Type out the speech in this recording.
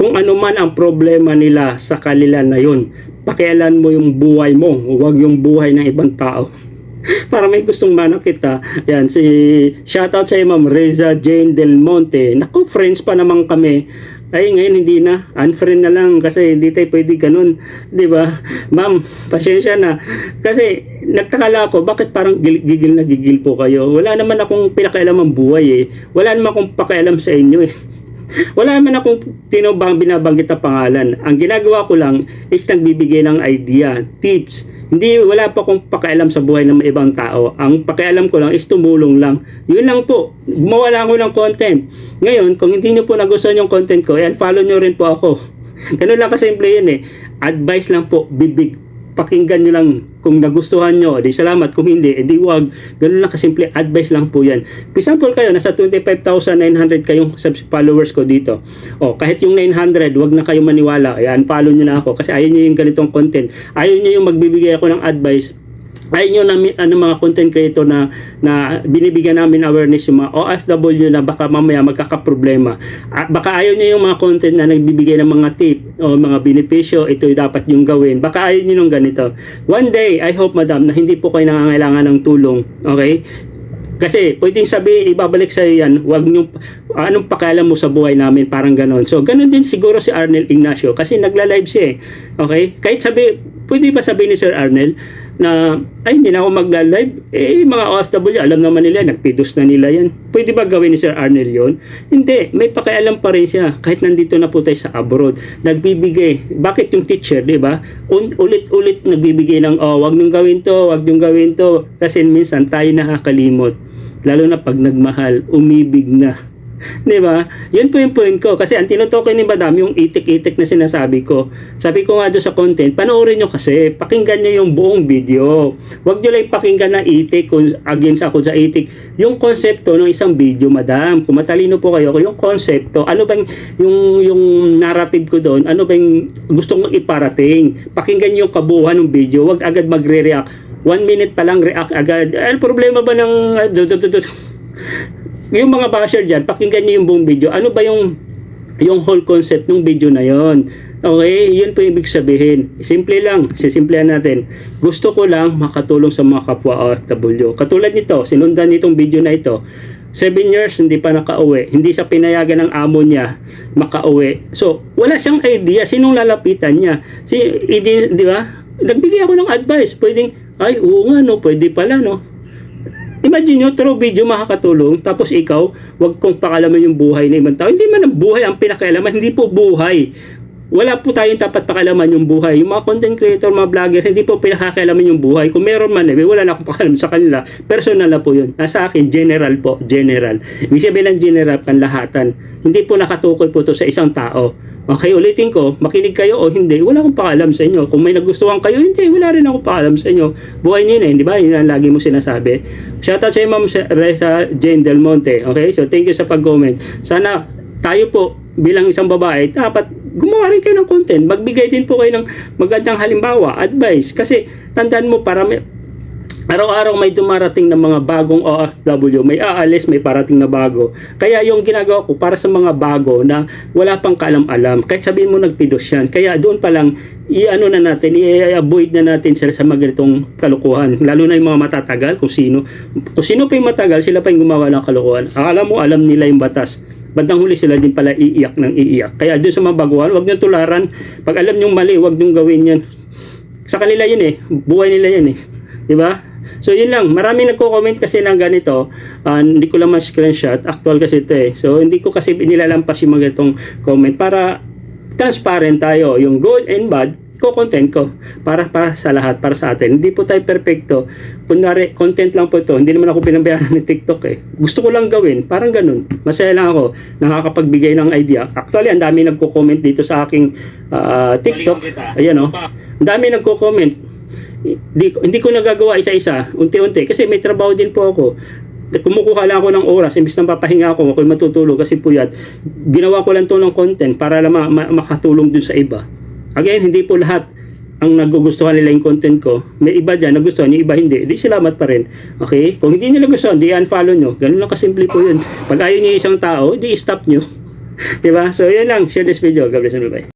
kung ano man ang problema nila sa kanila na yun. Pakialan mo yung buhay mo, huwag yung buhay ng ibang tao. Para may gustong manakita. Yan, si shoutout sa Ma'am Reza Jane Del Monte. Naku, friends pa naman kami. Ay, ngayon hindi na. Unfriend na lang kasi hindi tayo pwede ganun. Di ba? Ma'am, pasensya na. Kasi nagtaka lang ako, bakit parang gil- gigil na gigil po kayo? Wala naman akong pinakailam ang buhay eh. Wala naman akong pakialam sa inyo eh. Wala naman akong tinubang binabanggit na pangalan. Ang ginagawa ko lang is nagbibigay ng idea, tips. Hindi, wala pa akong pakialam sa buhay ng ibang tao. Ang pakialam ko lang is tumulong lang. Yun lang po. Gumawa lang ako ng content. Ngayon, kung hindi nyo po nagustuhan yung content ko, yan, follow nyo rin po ako. Ganun lang kasimple yun eh. Advice lang po, bibig. Pakinggan nyo lang kung nagustuhan nyo, di salamat. Kung hindi, edi wag. Ganun lang kasimple, advice lang po yan. For example kayo, nasa 25,900 kayong followers ko dito. O, kahit yung 900, wag na kayo maniwala. Ayan, follow nyo na ako. Kasi ayaw nyo yung ganitong content. Ayaw nyo yung magbibigay ako ng advice ayun yung namin, ano, mga content creator na, na binibigyan namin awareness yung mga OFW na baka mamaya magkakaproblema. Ah, baka ayaw niyo yung mga content na nagbibigay ng mga tip o mga benepisyo, ito dapat yung gawin. Baka ayaw niyo nung ganito. One day, I hope madam, na hindi po kayo nangangailangan ng tulong. Okay? Kasi pwedeng sabihin, ibabalik sa yan, wag nyo, anong pakialam mo sa buhay namin, parang ganon. So, ganon din siguro si Arnel Ignacio kasi nagla-live siya eh. Okay? Kahit sabi, pwede ba sabihin ni Sir Arnel na, ay, hindi na ako magla-live. Eh, mga OFW, alam naman nila, nagpidos na nila yan. Pwede ba gawin ni Sir Arnel yon? Hindi, may pakialam pa rin siya. Kahit nandito na po tayo sa abroad. Nagbibigay. Bakit yung teacher, di ba? Ulit-ulit nagbibigay ng, oh, wag niyong gawin to, wag niyong gawin to. Kasi minsan tayo nakakalimot. Lalo na pag nagmahal, umibig na. Di ba? Yun po yung point ko. Kasi ang tinutukoy ni Madam, yung itik-itik na sinasabi ko. Sabi ko nga doon sa content, panoorin nyo kasi, pakinggan nyo yung buong video. Huwag nyo lang pakinggan na itik kung against ako sa itik. Yung konsepto ng isang video, Madam, kung matalino po kayo, yung konsepto, ano bang yung, yung narrative ko doon, ano bang gusto kong iparating. Pakinggan nyo yung kabuuan ng video, huwag agad magre-react. One minute pa lang react agad. Ay, problema ba ng... yung mga basher dyan, pakinggan niyo yung buong video. Ano ba yung yung whole concept ng video na yon? Okay, yun po ibig sabihin. Simple lang, sisimplehan natin. Gusto ko lang makatulong sa mga kapwa OFW. Katulad nito, sinundan nitong video na ito. 7 years hindi pa nakauwi. Hindi sa pinayagan ng amo niya makauwi. So, wala siyang idea sinong lalapitan niya. Si, di, di ba? Nagbigay ako ng advice. Pwedeng, ay, oo nga, no, pwede pala, no. Imagine nyo, through video makakatulong, tapos ikaw, wag kong pakalaman yung buhay ng ibang tao. Hindi man ang buhay ang pinakailaman, hindi po buhay. Wala po tayong dapat pakalaman yung buhay. Yung mga content creator, mga vlogger, hindi po pinakakailaman yung buhay. Kung meron man, eh, wala na akong pakalaman sa kanila. Personal na po yun. Nasa akin, general po, general. Ibig sabihin ng general, panlahatan. Hindi po nakatukoy po to sa isang tao. Okay, ulitin ko, makinig kayo o hindi, wala akong pakalam sa inyo. Kung may nagustuhan kayo, hindi, wala rin akong pakalam sa inyo. Buhay niyo na, di ba? Yun ang lagi mo sinasabi. Shoutout sa Ma'am Reza Jane Del Monte. Okay, so thank you sa pag-comment. Sana tayo po bilang isang babae, dapat gumawa rin kayo ng content. Magbigay din po kayo ng magandang halimbawa, advice. Kasi tandaan mo, para may, araw-araw may dumarating ng mga bagong OFW, may aalis, may parating na bago. Kaya yung ginagawa ko para sa mga bago na wala pang kaalam-alam, kahit sabihin mo nagpidos yan, kaya doon pa lang, i-ano na natin, i-avoid na natin sila sa mga ganitong kalukuhan. Lalo na yung mga matatagal, kung sino. Kung sino pa yung matagal, sila pa yung gumawa ng kalukuhan. Akala mo, alam nila yung batas. Bandang huli sila din pala iiyak ng iiyak. Kaya doon sa mga baguhan, huwag niyong tularan. Pag alam niyong mali, huwag niyong gawin yan. Sa kanila yun eh. Buhay nila yan eh. Di ba? So yun lang, marami nagko-comment kasi ng ganito. Ah, hindi ko lang ma-screenshot, actual kasi ito eh. So hindi ko kasi nilalampas yung mga ganitong comment para transparent tayo. Yung good and bad, ko-content ko para para sa lahat, para sa atin. Hindi po tayo perfecto. Kunwari, content lang po ito. Hindi naman ako pinabayaran ng TikTok eh. Gusto ko lang gawin. Parang ganun. Masaya lang ako. Nakakapagbigay ng idea. Actually, ang dami nagko-comment dito sa aking ah, TikTok. Ayan oh. Ang dami nagko-comment hindi, hindi ko nagagawa isa-isa, unti-unti, kasi may trabaho din po ako. Kumukuha lang ako ng oras, imbis na papahinga ako, ako'y matutulog kasi puyat. Ginawa ko lang to ng content para lang ma- ma- makatulong dun sa iba. Again, hindi po lahat ang nagugustuhan nila yung content ko. May iba dyan nagustuhan, yung iba hindi. Di salamat pa rin. Okay? Kung hindi nila gustuhan, di unfollow nyo. Ganun lang kasimple po yun. Pag ayaw nyo isang tao, di stop nyo. diba? So, yun lang. Share this video. God bless and bye-bye.